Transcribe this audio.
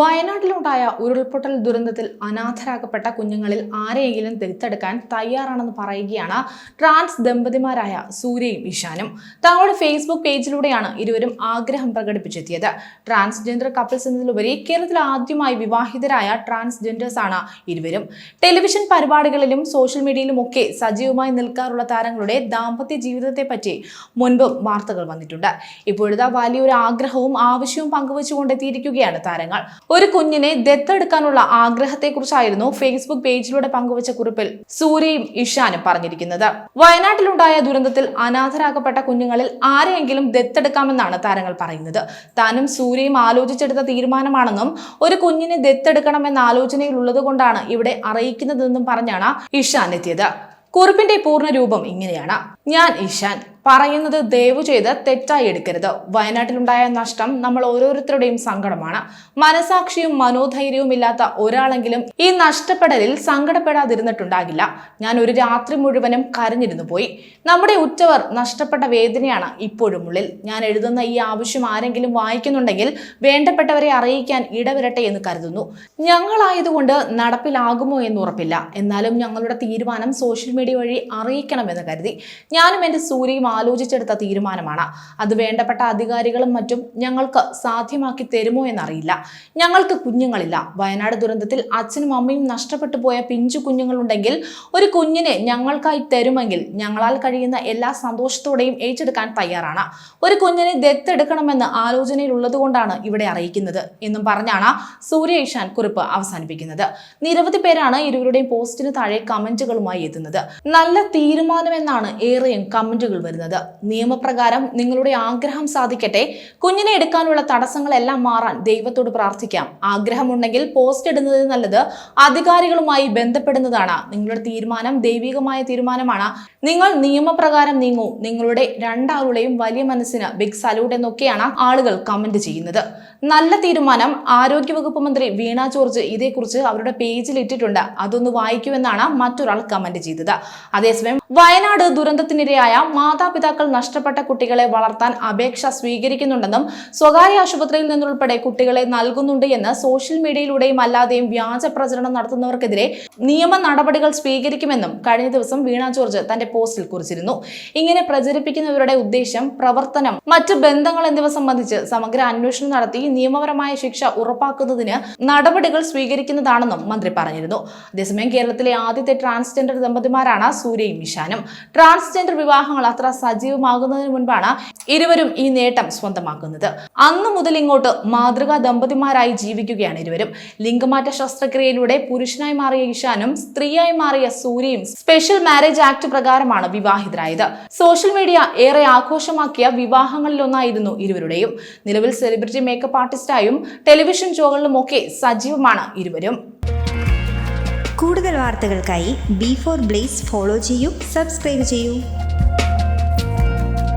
വയനാട്ടിലുണ്ടായ ഉരുൾപൊട്ടൽ ദുരന്തത്തിൽ അനാഥരാക്കപ്പെട്ട കുഞ്ഞുങ്ങളിൽ ആരെയെങ്കിലും ദത്തെടുക്കാൻ തയ്യാറാണെന്ന് പറയുകയാണ് ട്രാൻസ് ദമ്പതിമാരായ സൂര്യയും ഇഷാനും. തങ്ങളുടെ ഫേസ്ബുക്ക് പേജിലൂടെയാണ് ഇരുവരും ആഗ്രഹം പ്രകടിപ്പിച്ചെത്തിയത്. ട്രാൻസ്ജെൻഡർ കപ്പിൾസ് എന്നതിലുപരി കേരളത്തിൽ ആദ്യമായി വിവാഹിതരായ ട്രാൻസ്ജെൻഡേഴ്സാണ് ഇരുവരും. ടെലിവിഷൻ പരിപാടികളിലും സോഷ്യൽ മീഡിയയിലും ഒക്കെ സജീവമായി നിൽക്കാറുള്ള താരങ്ങളുടെ ദാമ്പത്യ ജീവിതത്തെ പറ്റി മുൻപും വാർത്തകൾ വന്നിട്ടുണ്ട്. ഇപ്പോഴത്തെ വലിയൊരു ആഗ്രഹവും ആവശ്യവും പങ്കുവച്ചുകൊണ്ടെത്തിയിരിക്കുകയാണ് താരങ്ങൾ. ഒരു കുഞ്ഞിനെ ദത്തെടുക്കാനുള്ള ആഗ്രഹത്തെക്കുറിച്ചായിരുന്നു ഫേസ്ബുക്ക് പേജിലൂടെ പങ്കുവച്ച കുറിപ്പിൽ സൂര്യയും ഇഷാനും പറഞ്ഞിരിക്കുന്നത്. വയനാട്ടിലുണ്ടായ ദുരന്തത്തിൽ അനാഥരാക്കപ്പെട്ട കുഞ്ഞുങ്ങളിൽ ആരെയെങ്കിലും ദത്തെടുക്കാമെന്നാണ് താരങ്ങൾ പറയുന്നത്. താനും സൂര്യയും ആലോചിച്ചെടുത്ത തീരുമാനമാണെന്നും ഒരു കുഞ്ഞിനെ ദത്തെടുക്കണമെന്ന ആലോചനയിലുള്ളത് കൊണ്ടാണ് ഇവിടെ അറിയിക്കുന്നതെന്നും പറഞ്ഞാണ് ഇഷാൻ എത്തിയത്. കുറിപ്പിന്റെ പൂർണ രൂപം ഇങ്ങനെയാണ്. ഞാൻ ഇഷാൻ. പറയുന്നത് ദയവ് ചെയ്ത് തെറ്റായി എടുക്കരുത്. വയനാട്ടിലുണ്ടായ നഷ്ടം നമ്മൾ ഓരോരുത്തരുടെയും സങ്കടമാണ്. മനസാക്ഷിയും മനോധൈര്യവും ഇല്ലാത്ത ഒരാളെങ്കിലും ഈ നഷ്ടപ്പെടലിൽ സങ്കടപ്പെടാതിരുന്നിട്ടുണ്ടാകില്ല. ഞാൻ ഒരു രാത്രി മുഴുവനും കരഞ്ഞിരുന്നു പോയി. നമ്മുടെ ഉറ്റവർ നഷ്ടപ്പെട്ട വേദനയാണ് ഇപ്പോഴും ഉള്ളിൽ. ഞാൻ എഴുതുന്ന ഈ ആവശ്യം ആരെങ്കിലും വായിക്കുന്നുണ്ടെങ്കിൽ വേണ്ടപ്പെട്ടവരെ അറിയിക്കാൻ ഇടവരട്ടെ എന്ന് കരുതുന്നു. ഞങ്ങളായതുകൊണ്ട് നടപ്പിലാകുമോ എന്ന് ഉറപ്പില്ല. എന്നാലും ഞങ്ങളുടെ തീരുമാനം സോഷ്യൽ മീഡിയ വഴി അറിയിക്കണമെന്ന് കരുതി. ഞാനും എന്റെ സൂര്യയും ആലോചിച്ചെടുത്ത തീരുമാനമാണ്. അത് വേണ്ടപ്പെട്ട അധികാരികളും മറ്റും ഞങ്ങൾക്ക് സാധ്യമാക്കി തരുമോ എന്നറിയില്ല. ഞങ്ങൾക്ക് കുഞ്ഞുങ്ങളില്ല. വയനാട് ദുരന്തത്തിൽ അച്ഛനും അമ്മയും നഷ്ടപ്പെട്ടു പോയ പിഞ്ചു കുഞ്ഞുങ്ങളുണ്ടെങ്കിൽ ഒരു കുഞ്ഞിനെ ഞങ്ങൾക്കായി തരുമെങ്കിൽ ഞങ്ങളാൽ കഴിയുന്ന എല്ലാ സന്തോഷത്തോടെയും ഏറ്റെടുക്കാൻ തയ്യാറാണ്. ഒരു കുഞ്ഞിനെ ദത്തെടുക്കണമെന്ന് ആലോചനയിൽ ഉള്ളതുകൊണ്ടാണ് ഇവിടെ അറിയിക്കുന്നത് എന്നും പറഞ്ഞാണ് സൂര്യ ഇഷാൻ കുറിപ്പ് അവസാനിപ്പിക്കുന്നത്. നിരവധി പേരാണ് ഇരുവരുടെയും പോസ്റ്റിന് താഴെ കമന്റുകളുമായി എത്തുന്നത്. നല്ല തീരുമാനമെന്നാണ് ഏറെയും കമന്റുകൾ വരുന്നത്. നിയമപ്രകാരം നിങ്ങളുടെ ആഗ്രഹം സാധിക്കട്ടെ. കുഞ്ഞിനെ എടുക്കാനുള്ള തടസ്സങ്ങളെല്ലാം മാറാൻ ദൈവത്തോട് പ്രാർത്ഥിക്കാം. ആഗ്രഹമുണ്ടെങ്കിൽ പോസ്റ്റ് ഇടുന്നത് നല്ലത് അധികാരികളുമായി ബന്ധപ്പെടുന്നതാണ്. നിങ്ങളുടെ തീരുമാനം ദൈവികമായ തീരുമാനമാണ്. നിങ്ങൾ നിയമപ്രകാരം നീങ്ങൂ. നിങ്ങളുടെ രണ്ടാളുടെയും വലിയ മനസ്സിന് ബിഗ് സല്യൂട്ട് എന്നൊക്കെയാണ് ആളുകൾ കമന്റ് ചെയ്യുന്നത്. നല്ല തീരുമാനം. ആരോഗ്യവകുപ്പ് മന്ത്രി വീണ ജോർജ് ഇതേക്കുറിച്ച് അവരുടെ പേജിൽ ഇട്ടിട്ടുണ്ട്. അതൊന്ന് വായിക്കുമെന്നാണ് മറ്റൊരാൾ കമന്റ് ചെയ്തത്. അതേസമയം വയനാട് ദുരന്തത്തിനിരയായ മാതാപിതാക്കൾ നഷ്ടപ്പെട്ട കുട്ടികളെ വളർത്താൻ അപേക്ഷ സ്വീകരിക്കുന്നുണ്ടെന്നും സ്വകാര്യ ആശുപത്രിയിൽ നിന്നുൾപ്പെടെ കുട്ടികളെ നൽകുന്നുണ്ട് എന്ന് സോഷ്യൽ മീഡിയയിലൂടെയും അല്ലാതെയും വ്യാജ പ്രചരണം നടത്തുന്നവർക്കെതിരെ നിയമ നടപടികൾ സ്വീകരിക്കുമെന്നും കഴിഞ്ഞ ദിവസം വീണ ജോർജ് തന്റെ പോസ്റ്റിൽ കുറിച്ചിരുന്നു. ഇങ്ങനെ പ്രചരിപ്പിക്കുന്നവരുടെ ഉദ്ദേശം പ്രവർത്തനം മറ്റ് ബന്ധങ്ങൾ എന്നിവ സംബന്ധിച്ച് സമഗ്ര അന്വേഷണം നടത്തി നിയമപരമായ ശിക്ഷ ഉറപ്പാക്കുന്നതിന് നടപടികൾ സ്വീകരിക്കുന്നതാണെന്നും മന്ത്രി പറഞ്ഞിരുന്നു. അതേസമയം കേരളത്തിലെ ആദ്യത്തെ ട്രാൻസ്ജെൻഡർ ദമ്പതിമാരാണ് സൂര്യയും ഇഷാനും. ട്രാൻസ്ജെൻഡർ വിവാഹങ്ങൾ അത്ര സജീവമാകുന്നതിന് മുൻപാണ് ഇരുവരും ഈ നേട്ടം സ്വന്തമാക്കുന്നത്. അന്നു മുതൽ ഇങ്ങോട്ട് മാതൃകാ ദമ്പതിമാരായി ജീവിക്കുകയാണ് ഇരുവരും. ലിംഗമാറ്റ ശസ്ത്രക്രിയയിലൂടെ പുരുഷനായി മാറിയ ഇഷാനും സ്ത്രീയായി മാറിയ സൂര്യയും സ്പെഷ്യൽ മാരേജ് ആക്ട് പ്രകാരമാണ് വിവാഹിതരായത്. സോഷ്യൽ മീഡിയ ഏറെ ആഘോഷമാക്കിയ വിവാഹങ്ങളിലൊന്നായിരുന്നു ഇരുവരുടെയും. നിലവിൽ സെലിബ്രിറ്റി മേക്കപ്പ് ആർട്ടിസ്റ്റായും ടെലിവിഷൻ ഷോകളിലുമൊക്കെ സജീവമാണ് ഇരുവരും. കൂടുതൽ വാർത്തകൾക്കായി ബി ഫോർ ബ്ലേസ് ഫോളോ ചെയ്യൂ സബ്സ്ക്രൈബ് ചെയ്യൂ.